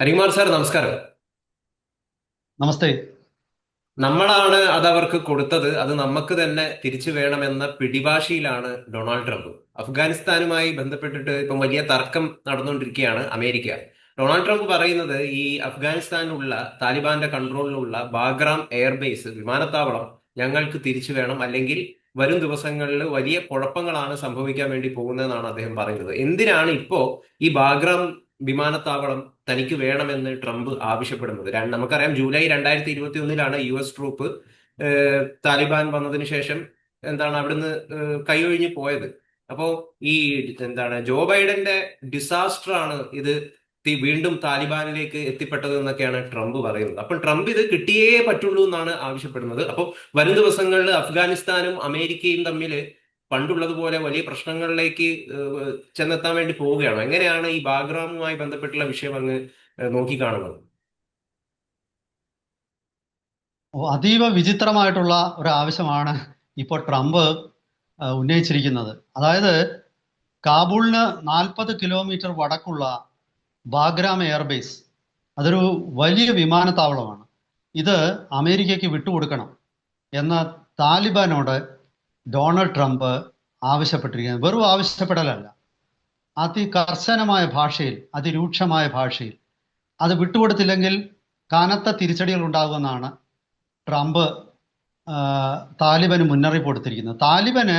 Harikumar sir നമസ്കാരം. നമസ്തേ. നമ്മളാണ് അത് അവർക്ക് കൊടുത്തത്. അത് നമുക്ക് തന്നെ തിരിച്ചു വേണമെന്ന പിടിഭാഷയിലാണ് ഡൊണാൾഡ് ട്രംപ്. അഫ്ഗാനിസ്ഥാനുമായി ബന്ധപ്പെട്ടിട്ട് ഇപ്പം വലിയ തർക്കം നടന്നുകൊണ്ടിരിക്കുകയാണ് അമേരിക്ക. ഡൊണാൾഡ് ട്രംപ് പറയുന്നത് ഈ അഫ്ഗാനിസ്ഥാനിലുള്ള താലിബാന്റെ കൺട്രോളിലുള്ള ബാഗ്രാം എയർബേസ് വിമാനത്താവളം ഞങ്ങൾക്ക് തിരിച്ചു വേണം. അല്ലെങ്കിൽ വരും ദിവസങ്ങളിൽ വലിയ കുഴപ്പങ്ങളാണ് സംഭവിക്കാൻ വേണ്ടി പോകുന്നതെന്നാണ് അദ്ദേഹം പറയുന്നത്. എന്തിനാണ് ഇപ്പോ ഈ ബാഗ്രാം വിമാനത്താവളം തനിക്ക് വേണമെന്ന് ട്രംപ് ആവശ്യപ്പെടുന്നത്. നമുക്കറിയാം ജൂലൈ രണ്ടായിരത്തി ഇരുപത്തി ഒന്നിലാണ് യു എസ് ട്രൂപ്പ് താലിബാൻ വന്നതിന് ശേഷം എന്താണ് അവിടുന്ന് കൈയൊഴിഞ്ഞ് പോയത്. അപ്പോ ഈ എന്താണ് ജോ ബൈഡന്റെ ഡിസാസ്റ്റർ ആണ് ഇത് വീണ്ടും താലിബാനിലേക്ക് എത്തിപ്പെട്ടത് എന്നൊക്കെയാണ് ട്രംപ് പറയുന്നത്. അപ്പം ട്രംപ് ഇത് കിട്ടിയേ പറ്റുള്ളൂ എന്നാണ് ആവശ്യപ്പെടുന്നത്. അപ്പോൾ വരും ദിവസങ്ങളിൽ അഫ്ഗാനിസ്ഥാനും അമേരിക്കയും തമ്മിൽ പണ്ടുള്ളതുപോലെ വലിയ പ്രശ്നങ്ങളിലേക്ക് ചെന്നെത്താൻ വേണ്ടി പോവുകയാണോ. എങ്ങനെയാണ് ഈ ബാഗ്രാമുമായി ബന്ധപ്പെട്ടുള്ള വിഷയം അങ്ങ് നോക്കിക്കാണുന്നത്? അതീവ വിചിത്രമായിട്ടുള്ള ഒരു ആവശ്യമാണ് ഇപ്പോൾ ട്രംപ് ഉന്നയിച്ചിരിക്കുന്നത്. അതായത് കാബൂളിന് നാൽപ്പത് കിലോമീറ്റർ വടക്കുള്ള ബാഗ്രാം എയർബേസ് അതൊരു വലിയ വിമാനത്താവളമാണ്. ഇത് അമേരിക്കയ്ക്ക് വിട്ടുകൊടുക്കണം എന്ന താലിബാനോട് ഡൊണാൾഡ് ട്രംപ് ആവശ്യപ്പെട്ടിരിക്കുന്നത് വെറും ആവശ്യപ്പെടലല്ല. അതികർശനമായ ഭാഷയിൽ അതിരൂക്ഷമായ ഭാഷയിൽ. അത് വിട്ടുകൊടുത്തില്ലെങ്കിൽ കനത്ത തിരിച്ചടികൾ ഉണ്ടാകുമെന്നാണ് ട്രംപ് താലിബന് മുന്നറിയിപ്പ് കൊടുത്തിരിക്കുന്നത്. താലിബന്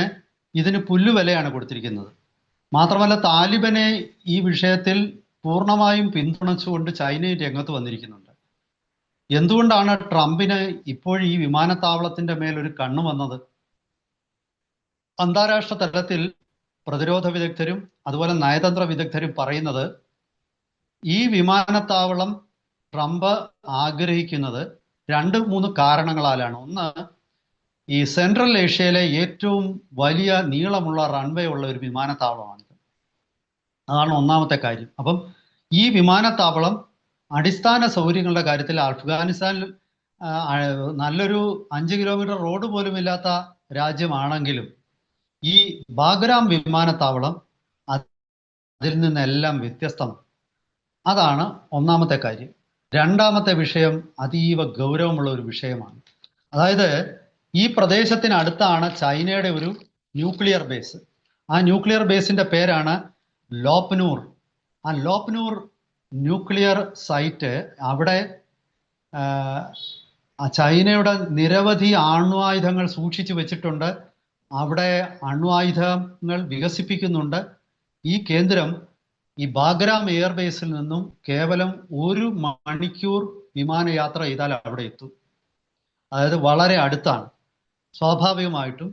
ഇതിന് പുല്ലുവിലയാണ് കൊടുത്തിരിക്കുന്നത്. മാത്രമല്ല താലിബനെ ഈ വിഷയത്തിൽ പൂർണമായും പിന്തുണച്ചുകൊണ്ട് ചൈനയും രംഗത്ത് വന്നിരിക്കുന്നുണ്ട്. എന്തുകൊണ്ടാണ് ട്രംപിന് ഇപ്പോൾ ഈ വിമാനത്താവളത്തിന്റെ മേൽ ഒരു കണ്ണു വന്നത്? അന്താരാഷ്ട്ര തലത്തിൽ പ്രതിരോധ വിദഗ്ധരും അതുപോലെ നയതന്ത്ര വിദഗ്ധരും പറയുന്നത് ഈ വിമാനത്താവളം ട്രംപ് ആഗ്രഹിക്കുന്നത് രണ്ട് മൂന്ന് കാരണങ്ങളാലാണ്. ഒന്ന് ഈ സെൻട്രൽ ഏഷ്യയിലെ ഏറ്റവും വലിയ നീളമുള്ള റൺവേ ഉള്ള ഒരു വിമാനത്താവളമാണിത് അതാണ് ഒന്നാമത്തെ കാര്യം. അപ്പം ഈ വിമാനത്താവളം അടിസ്ഥാന സൗകര്യങ്ങളുടെ കാര്യത്തിൽ അഫ്ഗാനിസ്ഥാനിൽ നല്ലൊരു അഞ്ച് കിലോമീറ്റർ റോഡ് പോലും ഇല്ലാത്ത രാജ്യമാണെങ്കിലും ഈ ബാഗ്രാം വിമാനത്താവളം അതിൽ നിന്നെല്ലാം വ്യത്യസ്തമാണ്. അതാണ് ഒന്നാമത്തെ കാര്യം. രണ്ടാമത്തെ വിഷയം അതീവ ഗൗരവമുള്ള ഒരു വിഷയമാണ്. അതായത് ഈ പ്രദേശത്തിനടുത്താണ് ചൈനയുടെ ഒരു ന്യൂക്ലിയർ ബേസ്. ആ ന്യൂക്ലിയർ ബേസിന്റെ പേരാണ് ലോപ്നൂർ. ആ ലോപ്നൂർ ന്യൂക്ലിയർ സൈറ്റ് അവിടെ ചൈനയുടെ നിരവധി ആണ്വായുധങ്ങൾ സൂക്ഷിച്ചു വെച്ചിട്ടുണ്ട്. അവിടെ അണ്വായുധങ്ങൾ വികസിപ്പിക്കുന്നുണ്ട്. ഈ കേന്ദ്രം ഈ ബാഗ്രാം എയർബേസിൽ നിന്നും കേവലം ഒരു മണിക്കൂർ വിമാനയാത്ര ചെയ്താൽ അവിടെ എത്തും. അതായത് വളരെ അടുത്താണ്. സ്വാഭാവികമായിട്ടും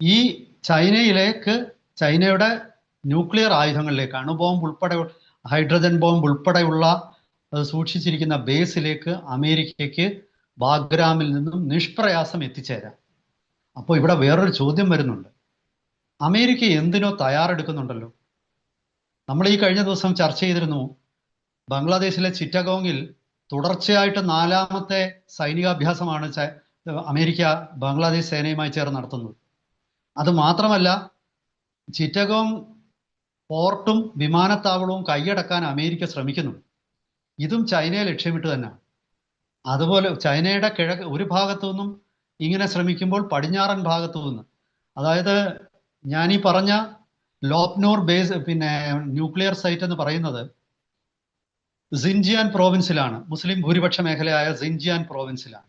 ഈ ചൈനയിലേക്ക് ചൈനയുടെ ന്യൂക്ലിയർ ആയുധങ്ങളിലേക്ക് അണുബോംബ് ഉൾപ്പെടെ ഹൈഡ്രജൻ ബോംബ് ഉൾപ്പെടെയുള്ള സൂക്ഷിച്ചിരിക്കുന്ന ബേസിലേക്ക് അമേരിക്കയ്ക്ക് ബാഗ്രാമിൽ നിന്നും നിഷ്പ്രയാസം എത്തിച്ചേരാം. അപ്പോൾ ഇവിടെ വേറൊരു ചോദ്യം വരുന്നുണ്ട്. അമേരിക്ക എന്തിനോ തയ്യാറെടുക്കുന്നുണ്ടല്ലോ. നമ്മൾ ഈ കഴിഞ്ഞ ദിവസം ചർച്ച ചെയ്തിരുന്നു ബംഗ്ലാദേശിലെ ചിറ്റഗോങ്ങിൽ തുടർച്ചയായിട്ട് നാലാമത്തെ സൈനികാഭ്യാസമാണ് അമേരിക്ക ബംഗ്ലാദേശ് സേനയുമായി ചേർന്ന് നടത്തുന്നത്. അത് മാത്രമല്ല ചിറ്റഗോങ് പോർട്ടും വിമാനത്താവളവും കൈയടക്കാൻ അമേരിക്ക ശ്രമിക്കുന്നു. ഇതും ചൈനയെ ലക്ഷ്യമിട്ട് തന്നെയാണ് അതുപോലെ ചൈനയുടെ കിഴക്ക് ഒരു ഭാഗത്തു നിന്നും ഇങ്ങനെ ശ്രമിക്കുമ്പോൾ പടിഞ്ഞാറൻ ഭാഗത്തു നിന്ന്. അതായത് ഞാൻ ഈ പറഞ്ഞ ലോപ്നോർ ബേസ് പിന്നെ ന്യൂക്ലിയർ സൈറ്റ് എന്ന് പറയുന്നത് സിൻജിയാൻ പ്രോവിൻസിലാണ്. മുസ്ലിം ഭൂരിപക്ഷ മേഖലയായ സിൻജിയാൻ പ്രോവിൻസിലാണ്.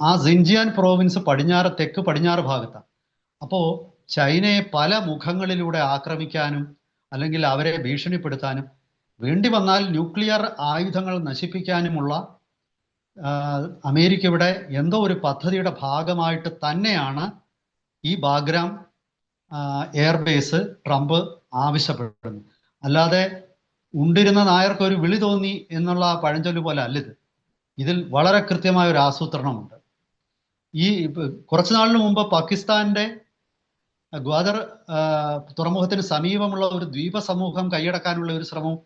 ആ സിൻജിയാൻ പ്രോവിൻസ് പടിഞ്ഞാറ് തെക്ക് പടിഞ്ഞാറ് ഭാഗത്താണ്. അപ്പോൾ ചൈനയെ പല മുഖങ്ങളിലൂടെ ആക്രമിക്കാനും അല്ലെങ്കിൽ അവരെ ഭീഷണിപ്പെടുത്താനും വേണ്ടി വന്നാൽ ന്യൂക്ലിയർ ആയുധങ്ങൾ നശിപ്പിക്കാനുമുള്ള ആ, അമേരിക്കയുടെ എന്തോ ഒരു പദ്ധതിയുടെ ഭാഗമായിട്ട് തന്നെയാണ് ഈ ബാഗ്രാം എയർബേസ് ട്രംപ് ആവശ്യപ്പെടുന്നത്. അല്ലാതെ ഉണ്ടിരുന്ന നായർക്ക് ഒരു വിളി തോന്നി എന്നുള്ള പഴഞ്ചൊല്ല് പോലെ അല്ലിത്. ഇതിൽ വളരെ കൃത്യമായ ഒരു ആസൂത്രണമുണ്ട്. ഈ കുറച്ചു നാളിന് മുമ്പ് പാകിസ്ഥാന്റെ ഗ്വാദർ തുറമുഖത്തിന് സമീപമുള്ള ഒരു ദ്വീപ സമൂഹം കൈയടക്കാനുള്ള ഒരു ശ്രമം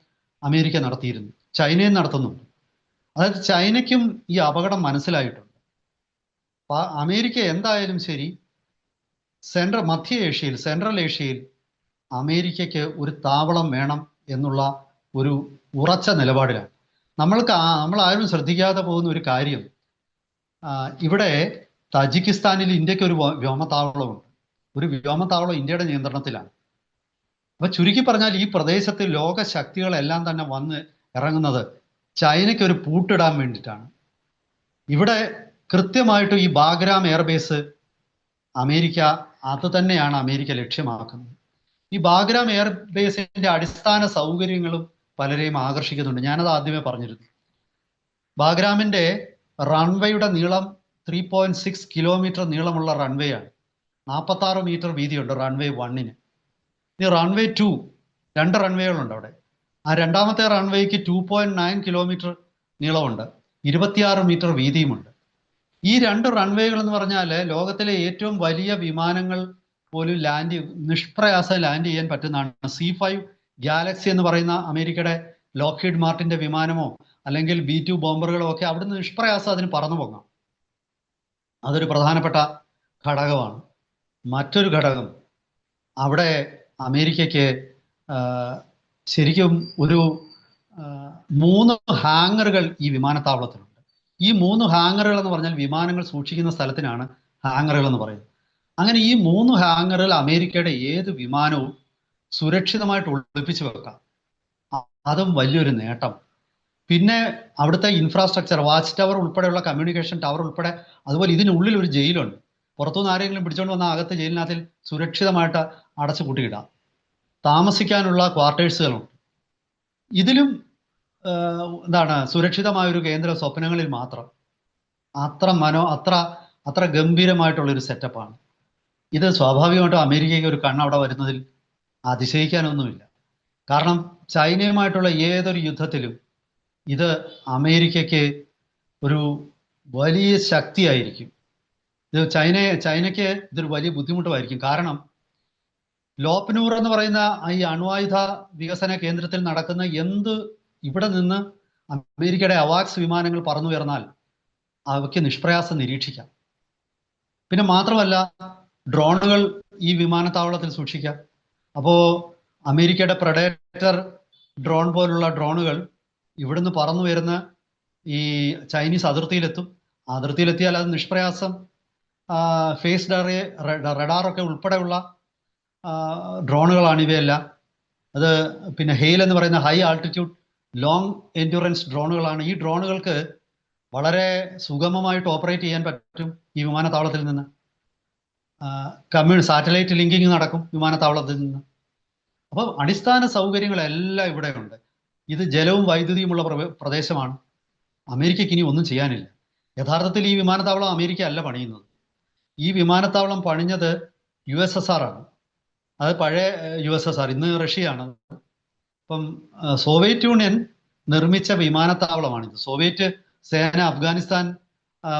അമേരിക്ക നടത്തിയിരുന്നു. ചൈനയും നടത്തുന്നുണ്ട്. അതായത് ചൈനയ്ക്കും ഈ അപകടം മനസ്സിലായിട്ടുണ്ട്. അമേരിക്ക എന്തായാലും ശരി സെൻട്രൽ മധ്യ ഏഷ്യയിൽ സെൻട്രൽ ഏഷ്യയിൽ അമേരിക്കയ്ക്ക് ഒരു താവളം വേണം എന്നുള്ള ഒരു ഉറച്ച നിലപാടിലാണ്. നമ്മൾക്ക് നമ്മൾ ആരും ശ്രദ്ധിക്കാതെ പോകുന്ന ഒരു കാര്യം ഇവിടെ തജിക്കിസ്ഥാനിൽ ഇന്ത്യയ്ക്ക് ഒരു വ്യോ- വ്യോമത്താവളമുണ്ട് ഒരു വ്യോമത്താവളം ഇന്ത്യയുടെ നിയന്ത്രണത്തിലാണ്. അപ്പൊ ചുരുക്കി പറഞ്ഞാൽ ഈ പ്രദേശത്ത് ലോക ശക്തികളെല്ലാം തന്നെ വന്ന് ഇറങ്ങുന്നത് ചൈനയ്ക്ക് ഒരു പൂട്ടിടാൻ വേണ്ടിയിട്ടാണ്. ഇവിടെ കൃത്യമായിട്ട് ഈ ബാഗ്രാം എയർബേസ് അമേരിക്ക അത് തന്നെയാണ് അമേരിക്ക ലക്ഷ്യമാക്കുന്നത്. ഈ ബാഗ്രാം എയർബേസിന്റെ അടിസ്ഥാന സൗകര്യങ്ങളും പലരെയും ആകർഷിക്കുന്നുണ്ട്. ഞാനത് ആദ്യമേ പറഞ്ഞിരുന്നു. ബാഗ്രാമിന്റെ റൺവേയുടെ നീളം ത്രീ പോയിന്റ് സിക്സ് കിലോമീറ്റർ നീളമുള്ള റൺവേ ആണ്. നാൽപ്പത്തി ആറ് മീറ്റർ വീതിയുണ്ട് റൺവേ വണ്ണിന്. ഇനി റൺവേ ടു രണ്ട് റൺവേകളുണ്ട് അവിടെ. ആ രണ്ടാമത്തെ റൺവേക്ക് ടു പോയിന്റ് നയൻ കിലോമീറ്റർ നീളമുണ്ട്. ഇരുപത്തിയാറ് മീറ്റർ വീതിയുമുണ്ട്. ഈ രണ്ട് റൺവേകൾ എന്ന് പറഞ്ഞാൽ ലോകത്തിലെ ഏറ്റവും വലിയ വിമാനങ്ങൾ പോലും ലാൻഡ് നിഷ്പ്രയാസം ലാൻഡ് ചെയ്യാൻ പറ്റുന്നതാണ് സി ഫൈവ് ഗാലക്സി എന്ന് പറയുന്ന അമേരിക്കയുടെ ലോക്ക്ഹീഡ് മാർട്ടിന്റെ വിമാനമോ അല്ലെങ്കിൽ ബി ടു ബോംബറുകളോ ഒക്കെ അവിടുന്ന് നിഷ്പ്രയാസം അതിന് പറന്നു പോകാം. അതൊരു പ്രധാനപ്പെട്ട ഘടകമാണ്. മറ്റൊരു ഘടകം അവിടെ അമേരിക്കയ്ക്ക് ശരിക്കും ഒരു മൂന്ന് ഹാങ്ങറുകൾ ഈ വിമാനത്താവളത്തിലുണ്ട്. ഈ മൂന്ന് ഹാങ്ങറുകൾ എന്ന് പറഞ്ഞാൽ വിമാനങ്ങൾ സൂക്ഷിക്കുന്ന സ്ഥലത്തിനാണ് ഹാങ്ങറുകൾ എന്ന് പറയുന്നത്. അങ്ങനെ ഈ മൂന്ന് ഹാങ്ങറുകൾ അമേരിക്കയുടെ ഏത് വിമാനവും സുരക്ഷിതമായിട്ട് ഒളിപ്പിച്ചു വെക്കാം. അതും വലിയൊരു നേട്ടം. പിന്നെ അവിടുത്തെ ഇൻഫ്രാസ്ട്രക്ചർ വാച്ച് ടവർ ഉൾപ്പെടെയുള്ള കമ്മ്യൂണിക്കേഷൻ ടവർ ഉൾപ്പെടെ അതുപോലെ ഇതിനുള്ളിൽ ഒരു ജയിലുണ്ട്. പുറത്തുനിന്ന് ആരെങ്കിലും പിടിച്ചുകൊണ്ട് വന്ന അകത്ത് ജയിലിനകത്തിൽ സുരക്ഷിതമായിട്ട് അടച്ചു കൂട്ടിയിടാം താമസിക്കാനുള്ള ക്വാർട്ടേഴ്സുകളുണ്ട്. ഇതിലും എന്താണ് സുരക്ഷിതമായ ഒരു കേന്ദ്ര സ്വപ്നങ്ങളിൽ മാത്രം അത്ര മനോ അത്ര അത്ര ഗംഭീരമായിട്ടുള്ളൊരു സെറ്റപ്പാണ്. ഇത് സ്വാഭാവികമായിട്ടും അമേരിക്കയ്ക്ക് ഒരു കണ്ണ് അവിടെ വരുന്നതിൽ അതിശയിക്കാനൊന്നുമില്ല. കാരണം ചൈനയുമായിട്ടുള്ള ഏതൊരു യുദ്ധത്തിലും ഇത് അമേരിക്കയ്ക്ക് ഒരു വലിയ ശക്തിയായിരിക്കും. ഇത് ചൈനയെ ചൈനയ്ക്ക് ഇതൊരു വലിയ ബുദ്ധിമുട്ടുമായിരിക്കും. കാരണം ലോപ്നൂർ എന്ന് പറയുന്ന ഈ അണ്വായുധ വികസന കേന്ദ്രത്തിൽ നടക്കുന്ന എന്ത് ഇവിടെ നിന്ന് അമേരിക്കയുടെ അവാക്സ് വിമാനങ്ങൾ പറന്നുയർന്നാൽ അവയ്ക്ക് നിഷ്പ്രയാസം നിരീക്ഷിക്കാം. പിന്നെ മാത്രമല്ല ഡ്രോണുകൾ ഈ വിമാനത്താവളത്തിൽ സൂക്ഷിക്കാം. അപ്പോ അമേരിക്കയുടെ പ്രഡേറ്റർ ഡ്രോൺ പോലുള്ള ഡ്രോണുകൾ ഇവിടുന്ന് പറന്നു വരുന്ന ഈ ചൈനീസ് അതിർത്തിയിലെത്തും. അതിർത്തിയിലെത്തിയാൽ അത് നിഷ്പ്രയാസം. ഫേസ് ഡറേ റഡാറൊക്കെ ഉൾപ്പെടെയുള്ള ഡ്രോണുകളാണ് ഇവയെല്ലാം. അത് പിന്നെ ഹെയിൽ എന്ന് പറയുന്ന ഹൈ ആൾട്ടിറ്റ്യൂഡ് ലോങ് എൻഡ്യൂറൻസ് ഡ്രോണുകളാണ്. ഈ ഡ്രോണുകൾക്ക് വളരെ സുഗമമായിട്ട് ഓപ്പറേറ്റ് ചെയ്യാൻ പറ്റും ഈ വിമാനത്താവളത്തിൽ നിന്ന്. കമ്മ്യൂൺ സാറ്റലൈറ്റ് ലിങ്കിങ് നടക്കും വിമാനത്താവളത്തിൽ നിന്ന്. അപ്പോൾ അടിസ്ഥാന സൗകര്യങ്ങളെല്ലാം ഇവിടെ ഉണ്ട് ഇത് ജലവും വൈദ്യുതിയുമുള്ള പ്രദേശമാണ്. അമേരിക്കയ്ക്ക് ഇനി ഒന്നും ചെയ്യാനില്ല. യഥാർത്ഥത്തിൽ ഈ വിമാനത്താവളം അമേരിക്ക അല്ല പണിയുന്നത്. ഈ വിമാനത്താവളം പണിഞ്ഞത് യു എസ് എസ് ആർ ആണ്. അത് പഴയ യു എസ് എസ് ആർ ഇന്ന് റഷ്യയാണ്. അപ്പം സോവിയറ്റ് യൂണിയൻ നിർമ്മിച്ച വിമാനത്താവളമാണിത്. സോവിയറ്റ് സേന അഫ്ഗാനിസ്ഥാൻ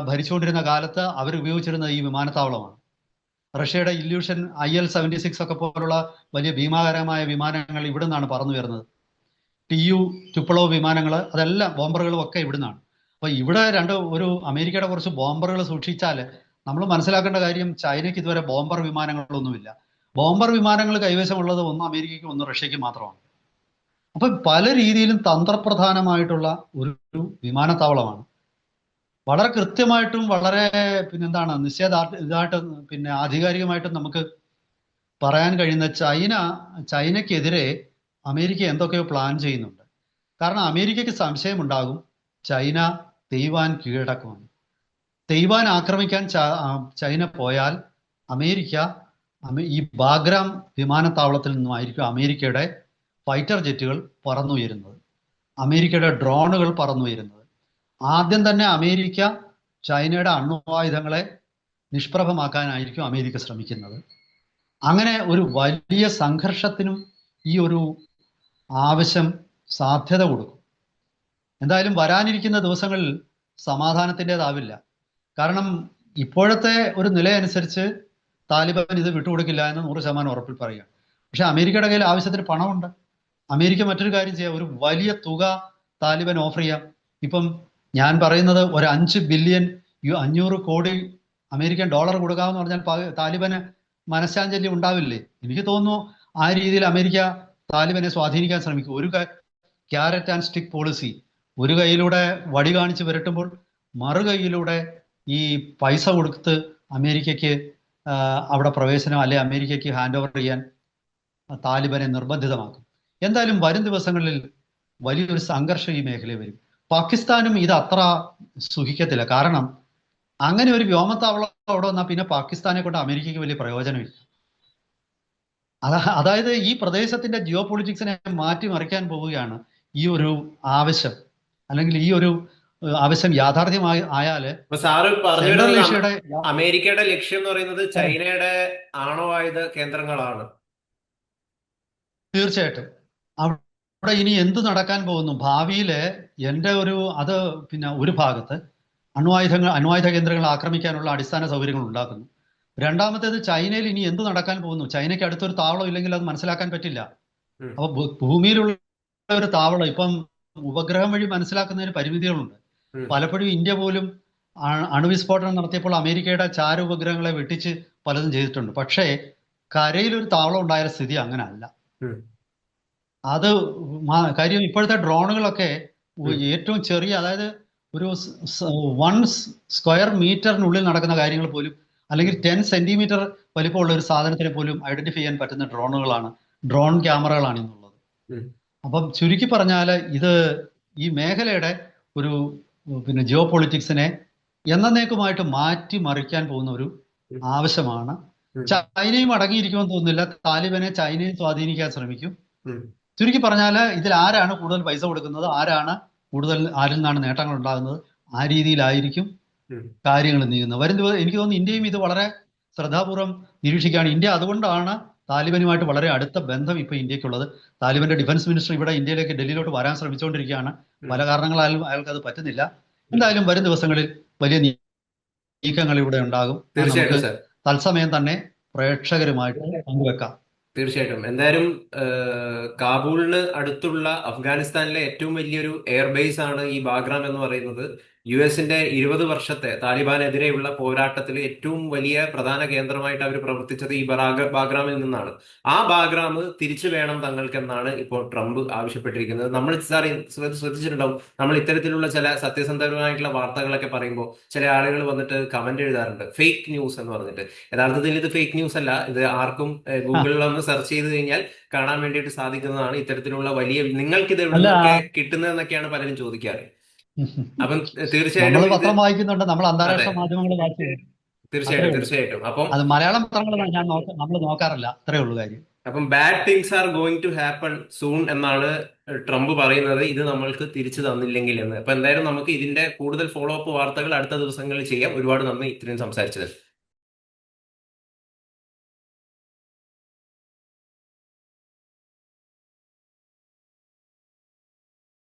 ഭരിച്ചുകൊണ്ടിരുന്ന കാലത്ത് അവർ ഉപയോഗിച്ചിരുന്ന ഈ വിമാനത്താവളമാണ്. റഷ്യയുടെ Ilyushin I L seventy six ഒക്കെ പോലുള്ള വലിയ ഭീമാകരമായ വിമാനങ്ങൾ ഇവിടെ നിന്നാണ് പറന്നു വരുന്നത്. ടി യു ടുപ്പളോ വിമാനങ്ങൾ അതെല്ലാം ബോംബറുകളും ഒക്കെ ഇവിടുന്നാണ്. അപ്പൊ ഇവിടെ രണ്ട് ഒരു അമേരിക്കയുടെ കുറച്ച് ബോംബറുകൾ സൂക്ഷിച്ചാൽ നമ്മൾ മനസ്സിലാക്കേണ്ട കാര്യം ചൈനയ്ക്ക് ഇതുവരെ ബോംബർ വിമാനങ്ങളൊന്നുമില്ല. ബോംബർ വിമാനങ്ങൾ കൈവശമുള്ളത് ഒന്ന് അമേരിക്കയ്ക്കും ഒന്ന് റഷ്യയ്ക്കും മാത്രമാണ്. അപ്പം പല രീതിയിലും തന്ത്രപ്രധാനമായിട്ടുള്ള ഒരു വിമാനത്താവളമാണ്. വളരെ കൃത്യമായിട്ടും വളരെ പിന്നെന്താണ് നിശ്ചയദാ ഇതായിട്ട് പിന്നെ ആധികാരികമായിട്ടും നമുക്ക് പറയാൻ കഴിയുന്ന ചൈന ചൈനയ്ക്കെതിരെ അമേരിക്ക എന്തൊക്കെയോ പ്ലാൻ ചെയ്യുന്നുണ്ട്. കാരണം അമേരിക്കയ്ക്ക് സംശയമുണ്ടാകും ചൈന തെയ്വാൻ കീഴടക്കുമെന്ന്. തെയ്വാൻ ആക്രമിക്കാൻ ചൈന പോയാൽ അമേരിക്ക അമേ- ഈ ബാഗ്രാം വിമാനത്താവളത്തിൽ നിന്നുമായിരിക്കും അമേരിക്കയുടെ ഫൈറ്റർ ജെറ്റുകൾ പറന്നുയരുന്നത്. അമേരിക്കയുടെ ഡ്രോണുകൾ പറന്നുയരുന്നത്. ആദ്യം തന്നെ അമേരിക്ക ചൈനയുടെ അണ്വായുധങ്ങളെ നിഷ്പ്രഭമാക്കാനായിരിക്കും അമേരിക്ക ശ്രമിക്കുന്നത്. അങ്ങനെ ഒരു വലിയ സംഘർഷത്തിനും ഈ ഒരു ആവശ്യം സാധ്യത കൊടുക്കും. എന്തായാലും വരാനിരിക്കുന്ന ദിവസങ്ങളിൽ സമാധാനത്തിന്റെതാവില്ല. കാരണം ഇപ്പോഴത്തെ ഒരു നിലയനുസരിച്ച് താലിബാൻ ഇത് വിട്ടുകൊടുക്കില്ല എന്ന് നൂറ് ശതമാനം ഉറപ്പിൽ പറയുക പക്ഷെ അമേരിക്കയുടെ കയ്യിൽ ആവശ്യത്തിന് പണമുണ്ട്. അമേരിക്ക മറ്റൊരു കാര്യം ചെയ്യാം. ഒരു വലിയ തുക താലിബാൻ ഓഫർ ചെയ്യാം. ഇപ്പം ഞാൻ പറയുന്നത് ഒരു അഞ്ച് ബില്യൺ അഞ്ഞൂറ് കോടി അമേരിക്കൻ ഡോളർ കൊടുക്കാമെന്ന് പറഞ്ഞാൽ താലിബന് മനഃശാഞ്ചല്യം ഉണ്ടാവില്ലേ? എനിക്ക് തോന്നുന്നു ആ രീതിയിൽ അമേരിക്ക താലിബാനെ സ്വാധീനിക്കാൻ ശ്രമിക്കും. ഒരു ക്യാരറ്റ് ആൻഡ് സ്റ്റിക് പോളിസി ഒരു കൈയിലൂടെ വടി കാണിച്ച് വരട്ടുമ്പോൾ മറുകൈയിലൂടെ ഈ പൈസ കൊടുത്ത് അമേരിക്കയ്ക്ക് അവിടെ പ്രവേശനം അല്ലെ അമേരിക്കയ്ക്ക് ഹാൻഡ് ഓവർ ചെയ്യാൻ താലിബാനെ നിർബന്ധിതമാക്കും. എന്തായാലും വരും ദിവസങ്ങളിൽ വലിയൊരു സംഘർഷം ഈ മേഖലയിൽ വരും. പാകിസ്ഥാനും ഇത് അത്ര സുഖിക്കത്തില്ല. കാരണം അങ്ങനെ ഒരു വ്യോമത്താവളം അവിടെ വന്നാൽ പിന്നെ പാകിസ്ഥാനെ കൊണ്ട് അമേരിക്കയ്ക്ക് വലിയ പ്രയോജനമില്ല. അതാ അതായത് ഈ പ്രദേശത്തിന്റെ ജിയോ പൊളിറ്റിക്സിനെ മാറ്റിമറിക്കാൻ പോവുകയാണ് ഈ ഒരു ആവശ്യം. അല്ലെങ്കിൽ ഈ ഒരു ആവശ്യം യാഥാർത്ഥ്യമായി ആയാൽ സാറ് അമേരിക്കയുടെ ലക്ഷ്യം എന്ന് പറയുന്നത് ചൈനയുടെ ആണവായുധ കേന്ദ്രങ്ങളാണ്? തീർച്ചയായിട്ടും. അവിടെ ഇനി എന്ത് നടക്കാൻ പോകുന്നു? ഭാവിയിൽ എന്റെ ഒരു അത് പിന്നെ ഒരു ഭാഗത്ത് അണ്വായുധങ്ങൾ അണ്വായുധ കേന്ദ്രങ്ങൾ ആക്രമിക്കാനുള്ള അടിസ്ഥാന സൗകര്യങ്ങൾ ഉണ്ടാക്കുന്നു. രണ്ടാമത്തേത് ചൈനയിൽ ഇനി എന്ത് നടക്കാൻ പോകുന്നു? ചൈനയ്ക്ക് അടുത്തൊരു താവളം ഇല്ലെങ്കിൽ അത് മനസ്സിലാക്കാൻ പറ്റില്ല. അപ്പൊ ഭൂമിയിലുള്ള ഒരു താവളം ഇപ്പം ഉപഗ്രഹം വഴി മനസ്സിലാക്കുന്നതിന് പരിമിതികളുണ്ട്. പലപ്പോഴും ഇന്ത്യ പോലും അണു- അണുവിസ്ഫോടനം നടത്തിയപ്പോൾ അമേരിക്കയുടെ ചാര ഉപഗ്രഹങ്ങളെ വെട്ടിച്ച് പലതും ചെയ്തിട്ടുണ്ട്. പക്ഷേ കരയിൽ ഒരു താവളം ഉണ്ടായ സ്ഥിതി അങ്ങനെ അല്ല. അത് കാര്യം ഇപ്പോഴത്തെ ഡ്രോണുകളൊക്കെ ഏറ്റവും ചെറിയ അതായത് ഒരു വൺ സ്ക്വയർ മീറ്ററിനുള്ളിൽ നടക്കുന്ന കാര്യങ്ങൾ പോലും അല്ലെങ്കിൽ ടെൻ സെന്റിമീറ്റർ വലിപ്പമുള്ള ഒരു സാധനത്തിനെ പോലും ഐഡന്റിഫൈ ചെയ്യാൻ പറ്റുന്ന ഡ്രോണുകളാണ് ഡ്രോൺ ക്യാമറകളാണ് ഇന്നുള്ളത്. ഉം. അപ്പം ചുരുക്കി പറഞ്ഞാൽ ഇത് ഈ മേഖലയുടെ ഒരു പിന്നെ ജിയോ പൊളിറ്റിക്സിനെ എന്നേക്കുമായിട്ട് മാറ്റി മറിക്കാൻ പോകുന്ന ഒരു. ആവശ്യമാണ്. ചൈനയും അടങ്ങിയിരിക്കുമെന്ന് തോന്നുന്നില്ല താലിബനെ ചൈനയും സ്വാധീനിക്കാൻ ശ്രമിക്കും. ചുരുക്കി പറഞ്ഞാൽ ഇതിൽ ആരാണ് കൂടുതൽ പൈസ കൊടുക്കുന്നത് ആരാണ് കൂടുതൽ ആരിൽ നിന്നാണ് നേട്ടങ്ങൾ ഉണ്ടാകുന്നത് ആ രീതിയിലായിരിക്കും. കാര്യങ്ങൾ നീങ്ങുന്നത് വരും എനിക്ക് തോന്നുന്നു ഇന്ത്യയും ഇത് വളരെ ശ്രദ്ധാപൂർവം നിരീക്ഷിക്കുകയാണ് ഇന്ത്യ അതുകൊണ്ടാണ് താലിബാനുമായിട്ട് വളരെ അടുത്ത ബന്ധം ഇപ്പോൾ ഇന്ത്യക്കുള്ളത്. താലിബാന്റെ ഡിഫൻസ് മിനിസ്റ്റർ ഇവിടെ ഇന്ത്യയിലേക്ക് ഡൽഹിയിലോട്ട് വരാൻ ശ്രമിച്ചുകൊണ്ടിരിക്കുകയാണ്. പല കാരണങ്ങളാലും അയാൾക്ക് അത് പറ്റുന്നില്ല. എന്തായാലും വരും ദിവസങ്ങളിൽ വലിയ നീക്കങ്ങൾ ഇവിടെ ഉണ്ടാകും. തീർച്ചയായിട്ടും തത്സമയം തന്നെ പ്രേക്ഷകരുമായിട്ട് പങ്കുവെക്കാം. തീർച്ചയായിട്ടും. എന്തായാലും കാബൂളിന് അടുത്തുള്ള അഫ്ഗാനിസ്ഥാനിലെ ഏറ്റവും വലിയൊരു എയർബേസ് ആണ് ഈ ബാഗ്രാം എന്ന് പറയുന്നത്. യു എസിന്റെ ഇരുപത് വർഷത്തെ താലിബാനെതിരെയുള്ള പോരാട്ടത്തിൽ ഏറ്റവും വലിയ പ്രധാന കേന്ദ്രമായിട്ട് അവർ പ്രവർത്തിച്ചത് ഈ ബറാഗ ബാഗ്രാമിൽ നിന്നാണ്. ആ ബാഗ്രാം തിരിച്ചു വേണം തങ്ങൾക്കെന്നാണ് ഇപ്പോൾ ട്രംപ് ആവശ്യപ്പെട്ടിരിക്കുന്നത്. നമ്മൾ ശ്രദ്ധ- ശ്രദ്ധിച്ചിട്ടുണ്ടാവും. നമ്മൾ ഇത്തരത്തിലുള്ള ചില സത്യസന്ധമായിട്ടുള്ള വാർത്തകളൊക്കെ പറയുമ്പോൾ ചില ആളുകൾ വന്നിട്ട് കമന്റ് എഴുതാറുണ്ട്. ഫേക്ക് ന്യൂസ് എന്ന് പറഞ്ഞിട്ട്. യഥാർത്ഥത്തിൽ ഇത് ഫേക്ക് ന്യൂസ് അല്ല. ഇത് ആർക്കും ഗൂഗിളിൽ ഒന്ന് സെർച്ച് ചെയ്ത് കഴിഞ്ഞാൽ കാണാൻ വേണ്ടിയിട്ട് സാധിക്കുന്നതാണ് ഇത്തരത്തിലുള്ള വലിയ നിങ്ങൾക്ക് ഇത് എവിടെ കിട്ടുന്നതെന്നൊക്കെയാണ് പലരും ചോദിക്കാറ്. അപ്പം തീർച്ചയായിട്ടും നമ്മൾ പത്രം വായിക്കുന്നുണ്ട്. നമ്മൾ അന്താരാഷ്ട്ര മാധ്യമങ്ങൾ തീർച്ചയായിട്ടും. തീർച്ചയായിട്ടും. അപ്പം അത് മലയാളം പത്രങ്ങൾ ഞാൻ നമ്മൾ നോക്കാറില്ല. അത്രേ ഉള്ളൂ കാര്യം. അപ്പം bad things are going to happen soon എന്നാണ് ട്രംപ് പറയുന്നത്. ഇത് നമ്മൾക്ക് തിരിച്ചു തന്നില്ലെങ്കിൽ എന്ന്. അപ്പൊ എന്തായാലും നമുക്ക് ഇതിന്റെ കൂടുതൽ ഫോളോ അപ്പ് വാർത്തകൾ അടുത്ത ദിവസങ്ങളിൽ ചെയ്യാം. ഒരുപാട് നന്ദി ഇത്രയും സംസാരിച്ചത്